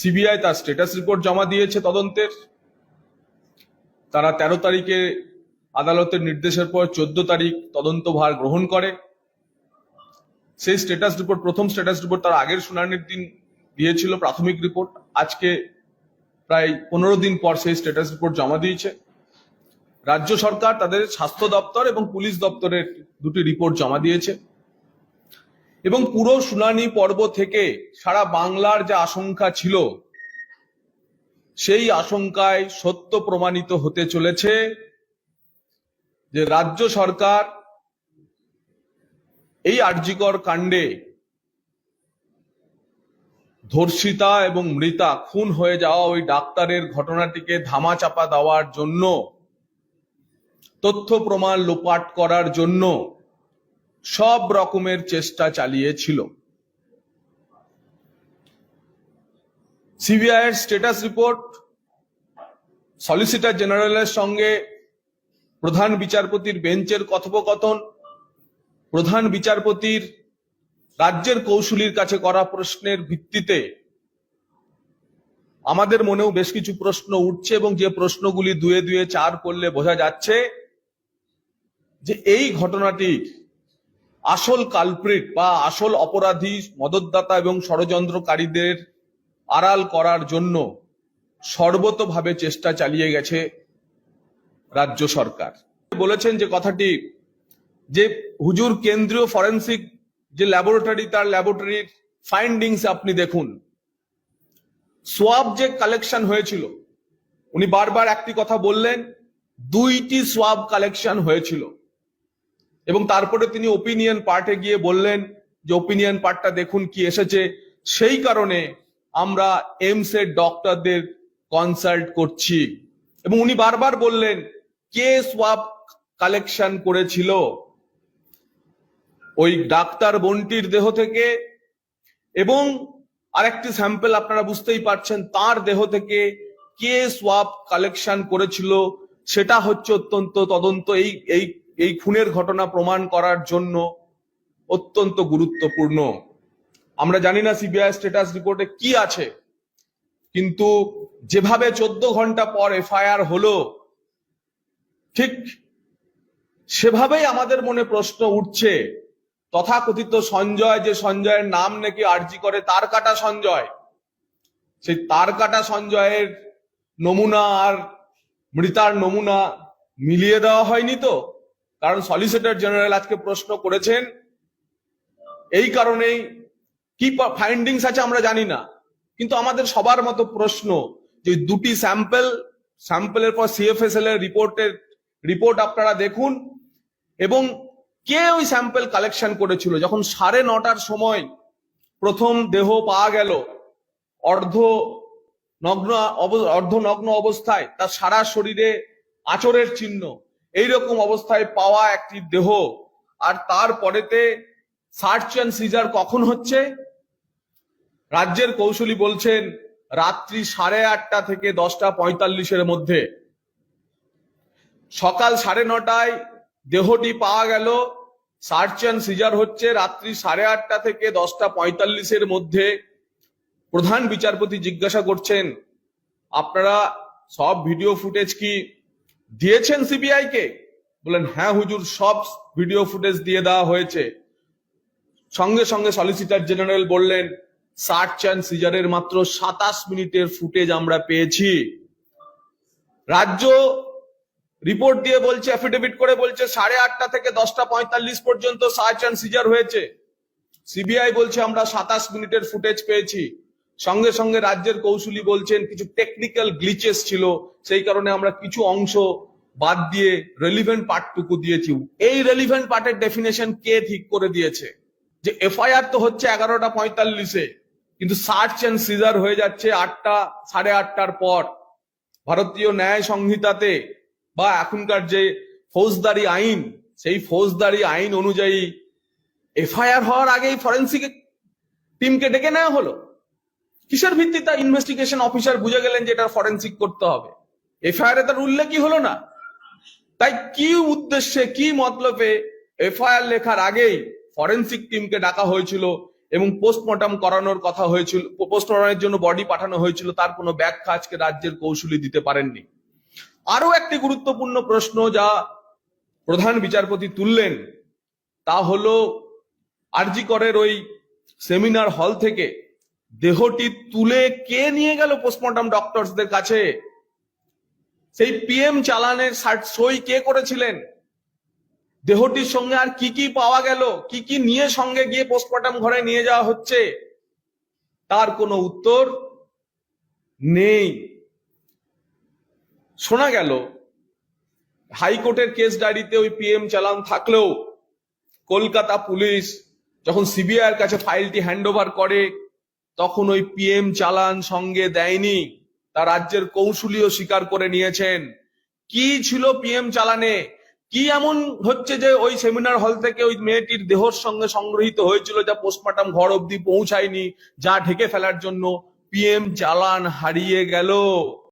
CBI তার status report জমা দিয়েছে তদন্তের। তারা তেরো তারিখে আদালতের নির্দেশের পর চোদ্দ তারিখ তদন্তভার গ্রহণ করে। সেই স্ট্যাটাস রিপোর্ট, প্রথম স্ট্যাটাস রিপোর্ট তার আগের শুনানির দিন দিয়েছিল প্রাথমিক রিপোর্ট। আজকে প্রায় পনেরো দিন পর সেই স্ট্যাটাস রিপোর্ট জমা দিয়েছে। রাজ্য সরকার, তাদের স্বাস্থ্য দপ্তর এবং পুলিশ দপ্তরের দুটি রিপোর্ট জমা দিয়েছে। এবং পুরো শুনানি পর্ব থেকে সারা বাংলার যে আশঙ্কা ছিল, সেই আশঙ্কায় সত্য প্রমাণিত হতে চলেছে যে রাজ্য সরকার এই আর্যিকর কাণ্ডে ধর্ষিতা এবং মৃতা খুন হয়ে যাওয়া ওই ডাক্তারের ঘটনাটিকে ধামাচাপা দেওয়ার জন্য, তথ্য প্রমাণ লোপাট করার জন্য সব রকমের চেষ্টা চালিয়েছিল। সিবিআই এর স্ট্যাটাস রিপোর্ট, সলিসিটর জেনারেলের সঙ্গে প্রধান বিচারপতির বেঞ্চের কথোপকথন, প্রধান বিচারপতির রাজ্যের কৌশলীর কাছে করা প্রশ্নের ভিত্তিতে আমাদের মনেও বেশ কিছু প্রশ্ন উঠছে এবং যে প্রশ্নগুলি দুয়ে দুয়ে চার করলে বোঝা যাচ্ছে যে এই ঘটনাটির আসল কালপ্রিট বা আসল অপরাধী, মদতদাতা এবং ষড়যন্ত্রকারীদের আড়াল করার জন্য সর্বতভাবে চেষ্টা চালিয়ে গেছে রাজ্য সরকার। বলেছেন যে কথাটি যে হুজুর কেন্দ্রীয় ফরেন্সিক যে ল্যাবরেটরি তার ল্যাবরেটরির ফাইন্ডিংস আপনি দেখুন। সোয়াব যে কালেকশন হয়েছিল, উনি বারবার একটি কথা বললেন, দুইটি সোয়াব কালেকশন হয়েছিল। এবং তারপরে তিনি ওপিনিয়ন পার্টে গিয়ে বললেন যে ওপিনিয়ন পার্টটা দেখুন কি এসেছে। সেই কারণে আমরা এমস এর ডক্টরদের কনসাল্ট করছি। এবং উনি বারবার বললেন, কে সোয়াব কালেকশন করেছিল? ওই ডাক্তার বন্টির দেহ থেকে এবং আরেকটি স্যাম্পল আপনারা বুঝতেই পারছেন, তার দেহ থেকে কে সোয়াব কালেকশন করেছিল, সেটা হচ্ছে অত্যন্ত তদন্ত। এই এই এই খুনের ঘটনা প্রমাণ করার জন্য অত্যন্ত গুরুত্বপূর্ণ। আমরা জানি না সিবিআই স্ট্যাটাস রিপোর্টে কি আছে, কিন্তু যেভাবে চোদ্দ ঘণ্টা পর এফআইআর হলো, ঠিক সেভাবেই আমাদের মনে প্রশ্ন উঠছে, তথাকথিত সঞ্জয় যে সঞ্জয়ের নাম নাকি আর্জি করে তার কাটা সঞ্জয়, সেই তার কাটা সঞ্জয়ের নমুনা আর মৃতার নমুনা মিলিয়ে দেওয়া হয়নি তো? কারণ সলিসিটর জেনারেল আজকে প্রশ্ন করেছেন, এই কারণেই কি ফাইন্ডিংস আছে আমরা জানি না, কিন্তু আমাদের সবার মতো প্রশ্ন যে দুটি স্যাম্পল স্যাম্পলের পর সিএফএসএল এর রিপোর্টের রিপোর্ট আপনারা দেখুন, এবং কে ওই স্যাম্পল কালেকশন করেছিল? যখন সাড়ে নটার সময় প্রথম দেহ পাওয়া গেল, অর্ধ নগ্ন অব- অর্ধনগ্ন অবস্থায়, তার সারা শরীরে আচরের চিহ্ন এইরকম অবস্থায় পাওয়া একটি দেহ। আর তারপরেতে সার্চ অ্যান্ড সিজার কখন হচ্ছে? রাজ্যের কৌশলী বলছেন রাত্রি সাড়ে আটটা থেকে দশটা পঁয়তাল্লিশের মধ্যে। সকাল সাড়ে নটায় দেহটি পাওয়া গেল। সার্চ অ্যান্ড সিজার হচ্ছে রাত্রি সাড়ে আটটা থেকে দশটা পঁয়তাল্লিশের মধ্যে। প্রধান বিচারপতি জিজ্ঞাসা করছেন, আপনারা সব ভিডিও ফুটেজ কি দিয়েছেন সিবিআই কে? বলেন হ্যাঁ হুজুর, সব ভিডিও ফুটেজ দিয়ে দেওয়া হয়েছে। সঙ্গে সঙ্গে সলিসিটর জেনারেল বললেন সার্চ অ্যান্ড সিজারের মাত্র সাতাশ মিনিটের ফুটেজ আমরা পেয়েছি। রাজ্য রিপোর্ট দিয়ে বলছে অ্যাফিডেভিট করে বলছে, সাড়ে আটটা থেকে দশটা পঁয়তাল্লিশ পর্যন্ত সার্চ অ্যান্ড সিজার হয়েছে। সিবিআই বলছে, আমরা সাতাশ মিনিটের ফুটেজ পেয়েছি। সঙ্গে সঙ্গে রাজ্যের কৌশলী বলছেন, কিছু টেকনিক্যাল গ্লিচেস ছিল, সেই কারণে আমরা কিছু অংশ বাদ দিয়ে রেলিভেন্ট পার্টটুকু দিয়েছি। এই রেলিভেন্ট পার্টের ডেফিনেশন কে ঠিক করে দিয়েছে? যে এফআইআর তো হচ্ছে এগারোটা পঁয়তাল্লিশে, কিন্তু সার্চ অ্যান্ড সিজার হয়ে যাচ্ছে আটটা, সাড়ে আটটার পর। ভারতীয় ন্যায় সংহিতাতে বা এখনকার যে ফৌজদারি আইন, সেই ফৌজদারি আইন অনুযায়ী এফআইআর হওয়ার আগেই ফরেন্সিক টিমকে ডেকে নেওয়া হলো। কিসের ভিত্তিতে ইনভেস্টিগেশন অফিসার বুঝে গেলেন যে এটা ফরেন্সিক করতে হবে? এফআইআর তার উল্লেখই হলো না? তাই কি উদ্দেশ্যে, কি মতলবে এফআইআর লেখার আগেই ফরেন্সিক টিমকে ডাকা হয়েছিল এবং পোস্টমর্টম করানোর কথা হয়েছিল পোস্টমর্টমের জন্য বডি পাঠানো হয়েছিল, তার কোনো ব্যাখ্যা আজকে রাজ্যের কৌশলী দিতে পারেননি। আরও একটি গুরুত্বপূর্ণ প্রশ্ন যা প্রধান বিচারপতি তুললেন, তা হলো, আরজি করের ওই সেমিনার হল থেকে দেহটি তুলে কে নিয়ে গেল পোস্টমর্টম ডক্টরসদের কাছে? সেই পিএম চালানের সই কে করেছিলেন? দেহটির সঙ্গে আর কি কি পাওয়া গেল? কি কি নিয়ে সঙ্গে গিয়ে পোস্টমর্টম ঘরে নিয়ে যাওয়া হচ্ছে? তার কোনো উত্তর নেই। শোনা গেল, হাইকোর্টের কেস ডায়েরিতে ওই পিএম চালান থাকলেও কলকাতা পুলিশ যখন সিবিআই কাছে ফাইলটি হ্যান্ডওভার করে তখন ওই পিএম চালান সঙ্গে দেয়নি। তা রাজ্যের কৌশলীও স্বীকার করে নিয়েছেন। কি ছিল পিএম চালানে? কি এমন হচ্ছে যে ওই সেমিনার হল থেকে ওই মেয়েটির দেহর সঙ্গে সংগ্রহিত হয়েছিল যা পোস্টমর্টম ঘর অব্দি পৌঁছায়নি, যা ঢেকে ফেলার জন্য পিএম চালান হারিয়ে গেল?